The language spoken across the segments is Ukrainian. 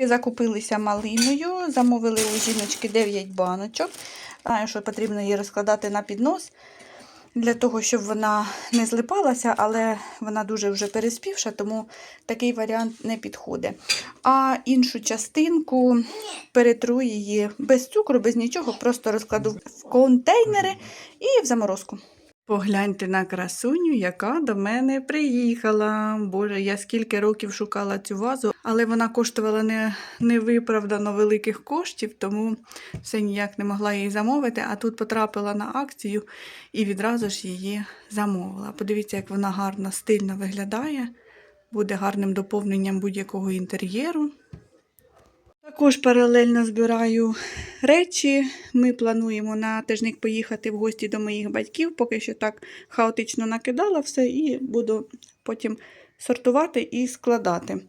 Закупилися малиною, замовили у жіночки 9 баночок. Знаю, що потрібно її розкладати на піднос для того, щоб вона не злипалася, але вона дуже вже переспівша, тому такий варіант не підходить. А іншу частинку перетру її без цукру, без нічого, просто розкладу в контейнери і в заморозку. Погляньте на красуню, яка до мене приїхала. Боже, я скільки років шукала цю вазу, але вона коштувала не, невиправдано великих коштів, тому все ніяк не могла її замовити. А тут потрапила на акцію і відразу ж її замовила. Подивіться, як вона гарно, стильно виглядає. Буде гарним доповненням будь-якого інтер'єру. Також паралельно збираю речі. Ми плануємо на тижник поїхати в гості до моїх батьків. Поки що так хаотично накидала все і буду потім сортувати і складати.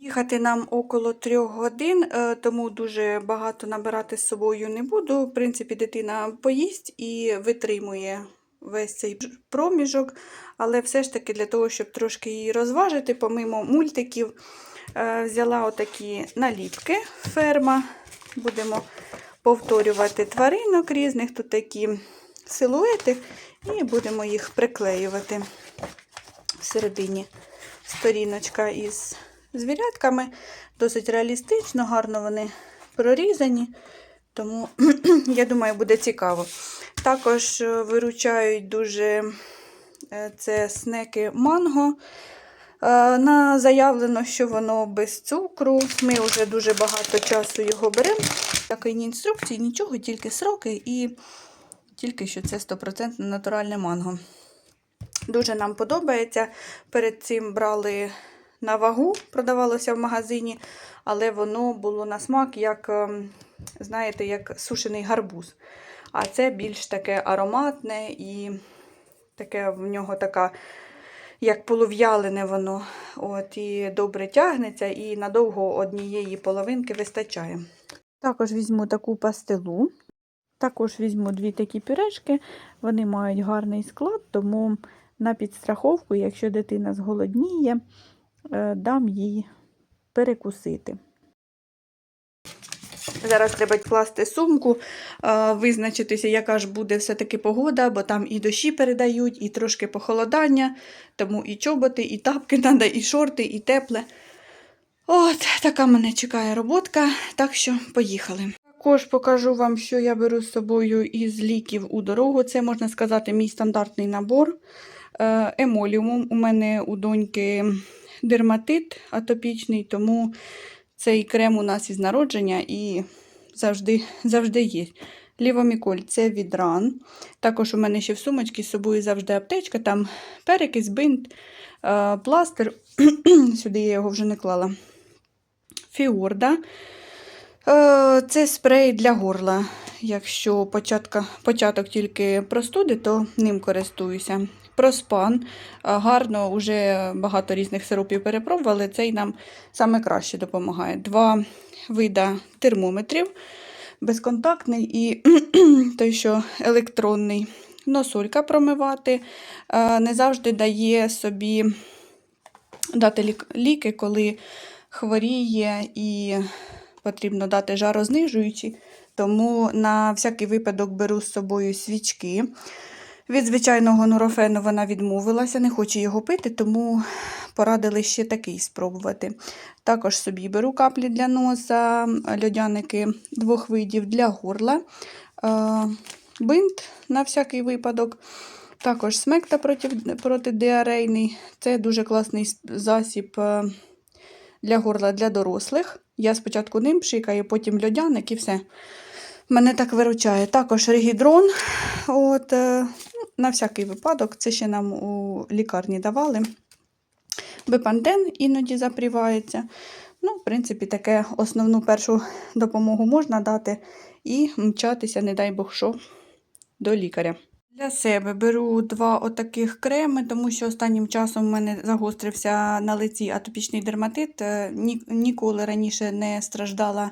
Їхати нам около трьох годин, е, тому дуже багато набирати з собою не буду. В принципі, дитина поїсть і витримує весь цей проміжок, але все ж таки для того, щоб трошки її розважити, помимо мультиків. Е, Взяла отакі наліпки ферма. Будемо повторювати тваринок різних, тут такі силуети, і будемо їх приклеювати всередині сторіночка із звірятками. Досить реалістично, гарно вони прорізані, тому я думаю, буде цікаво. Також е, виручають дуже е, це снеки манго. Е, На заявлено, що воно без цукру. Ми вже дуже багато часу його беремо. Такої ні інструкції, нічого, тільки сроки і тільки що це 100% натуральне манго. Дуже нам подобається. Перед цим брали на вагу, продавалося в магазині, але воно було на смак, як, ем, знаєте, як сушений гарбуз. А це більш таке ароматне і таке в нього така як полув'ялене воно. От, І добре тягнеться, і надовго однієї половинки вистачає. Також візьму таку пастилу. Також візьму дві такі пюрешки. Вони мають гарний склад, тому на підстраховку, якщо дитина зголодніє, е, дам їй перекусити. Зараз треба класти сумку, е, визначитися, яка ж буде все-таки погода, бо там і дощі передають, і трошки похолодання, тому і чоботи, і тапки треба, і шорти, і тепле. От, така мене чекає роботка, так що поїхали. Також покажу вам, що я беру з собою із ліків у дорогу. Це, можна сказати, мій стандартний набор. Е, Емоліумом. У мене у доньки дерматит атопічний, тому цей крем у нас із народження і завжди, завжди є. Лівоміколь це від ран. Також у мене ще в сумочці з собою завжди аптечка, там перекис, бинт, пластир. Сюди я його вже не клала. Фіорда. Е, Це спрей для горла. Якщо початка, початок тільки простуди, то ним користуюся. Проспан. Е, Гарно, вже багато різних сиропів перепробували. Цей нам саме краще допомагає. Два вида термометрів. Безконтактний і той, що електронний. Носулька промивати. Е, Не завжди дає собі дати ліки, коли хворіє і потрібно дати жарознижуючі. Тому на всякий випадок беру з собою свічки. Від звичайного нурофену вона відмовилася, не хоче його пити, тому порадили ще такий спробувати. Також собі беру каплі для носа, льодяники двох видів для горла, е, бинт на всякий випадок. Також смекта проти, протидіарейний. Це дуже класний засіб е, для горла для дорослих. Я спочатку ним пшикаю, потім льодяник і все. Мене так виручає. Також регідрон. От, е, на всякий випадок, це ще нам у лікарні давали. Бепантен іноді запрівається. Ну, в принципі, таке основну першу допомогу можна дати і мчатися, не дай Бог що, до лікаря. Для себе беру два отаких креми, тому що останнім часом в мене загострився на лиці атопічний дерматит. Е, Ні, ніколи раніше не страждала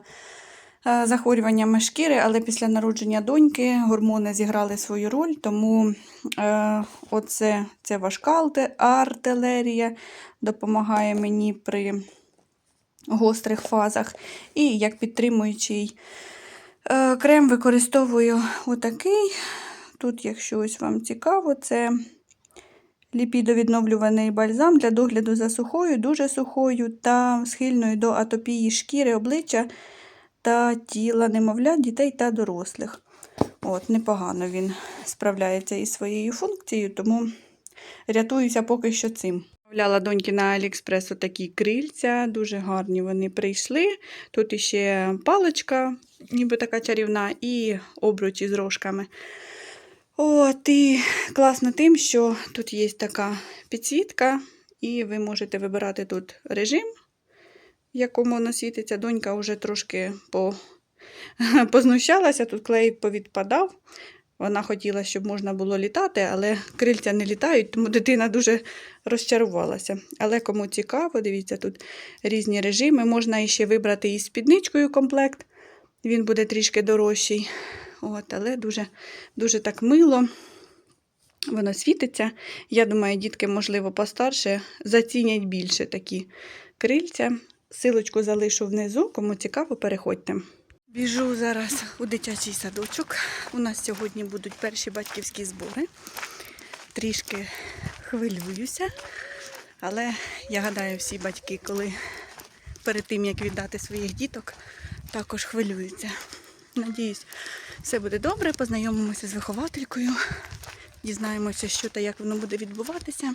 захворюваннями шкіри, але після народження доньки гормони зіграли свою роль, тому е, оце це важка артилерія допомагає мені при гострих фазах. І як підтримуючий е, крем використовую отакий. Тут, якщо ось вам цікаво, це ліпідовідновлюваний бальзам для догляду за сухою, дуже сухою та схильною до атопії шкіри, обличчя та тіла немовлят, дітей та дорослих. От, Непогано він справляється із своєю функцією, тому рятуюся поки що цим. Вляла доньки на Аліекспрес такі крильця, дуже гарні вони прийшли. Тут іще паличка, ніби така чарівна, і обручі з рожками. От, і класно тим, що тут є така підсвітка, і ви можете вибирати тут режим, якому воно світиться. Донька вже трошки по... познущалася, тут клей повідпадав. Вона хотіла, щоб можна було літати, але крильця не літають, тому дитина дуже розчарувалася. Але кому цікаво, дивіться, тут різні режими. Можна іще вибрати із спідничкою комплект. Він буде трішки дорожчий. От, але дуже, дуже так мило. Воно світиться. Я думаю, дітки, можливо, постарше зацінять більше такі крильця. Силочку залишу внизу, кому цікаво, переходьте. Біжу зараз у дитячий садочок. У нас сьогодні будуть перші батьківські збори. Трішки хвилююся, але я гадаю, всі батьки, коли перед тим як віддати своїх діток, також хвилюються. Надіюсь, все буде добре. Познайомимося з вихователькою, дізнаємося, що та як воно буде відбуватися.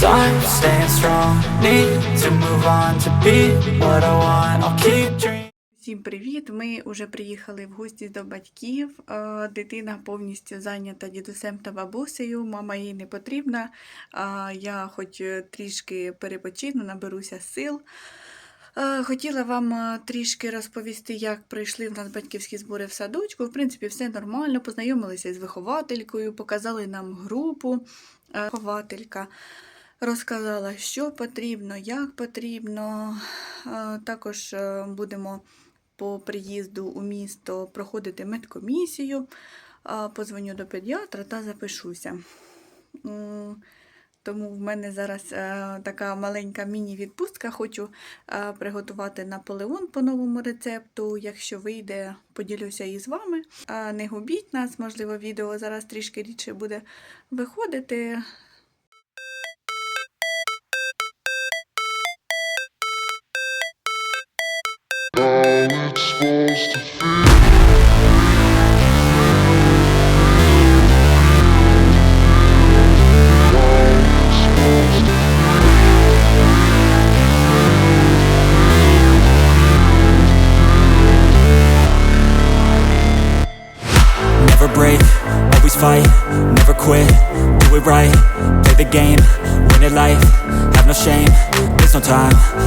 Done staying strong, need to move on to be what I want I'll keep dreaming Всім привіт! Ми вже приїхали в гості до батьків. Е, Дитина повністю зайнята дідусем та бабусею. Мама їй не потрібна. Я хоч е, трішки перепочину, наберуся сил. Е, Хотіла вам е, трішки розповісти, як пройшли в нас батьківські збори в садочку. В принципі, все нормально. Познайомилися з вихователькою, показали нам групу. Е, Вихователька розказала, що потрібно, як потрібно. Е, Також е, будемо по приїзду у місто проходити медкомісію. Е, Позвоню до педіатра та запишуся. Тому в мене зараз така маленька міні-відпустка. Хочу приготувати Наполеон по новому рецепту. Якщо вийде, поділюся і з вами. Не губіть нас, можливо, відео зараз трішки рідше буде виходити. supposed to feel.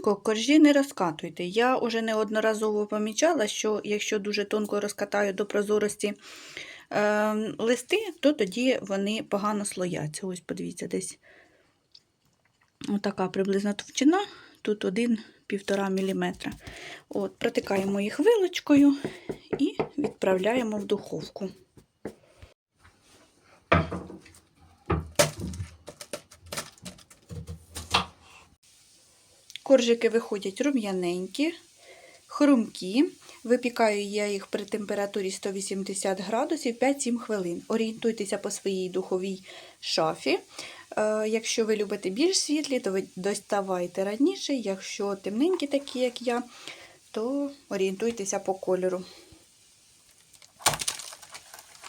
тонко коржі не розкатуйте. Я вже неодноразово помічала, що якщо дуже тонко розкатаю до прозорості е, листи, то тоді вони погано слояться. Ось подивіться, десь отака приблизна товщина, тут 1-1,5 мм. От, Протикаємо їх вилочкою і відправляємо в духовку. Коржики виходять рум'яненькі, хрумкі. Випікаю я їх при температурі 180 градусів 5-7 хвилин. Орієнтуйтеся по своїй духовій шафі. Е, Якщо ви любите більш світлі, то ви доставайте раніше. Якщо темненькі, такі як я, то орієнтуйтеся по кольору.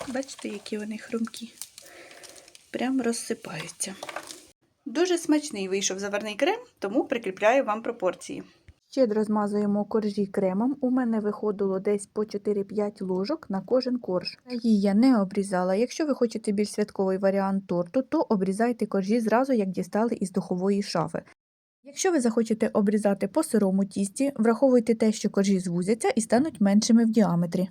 Бачите, які вони хрумкі. Прям розсипаються. Дуже смачний вийшов заварний крем, тому прикріпляю вам пропорції. Щедро змазуємо коржі кремом. У мене виходило десь по 4-5 ложок на кожен корж. Її я не обрізала. Якщо ви хочете більш святковий варіант торту, то обрізайте коржі зразу, як дістали із духової шафи. Якщо ви захочете обрізати по сирому тісті, враховуйте те, що коржі звузяться і стануть меншими в діаметрі.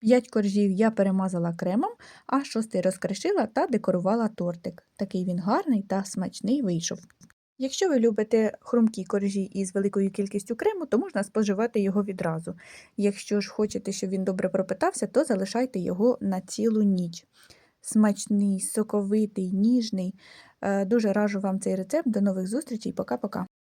5 коржів я перемазала кремом, а шостий розкришила та декорувала тортик. Такий він гарний та смачний вийшов. Якщо ви любите хрумкі коржі із великою кількістю крему, то можна споживати його відразу. Якщо ж хочете, щоб він добре пропитався, то залишайте його на цілу ніч. Смачний, соковитий, ніжний. Е, Дуже раджу вам цей рецепт. До нових зустрічей. Пока-пока.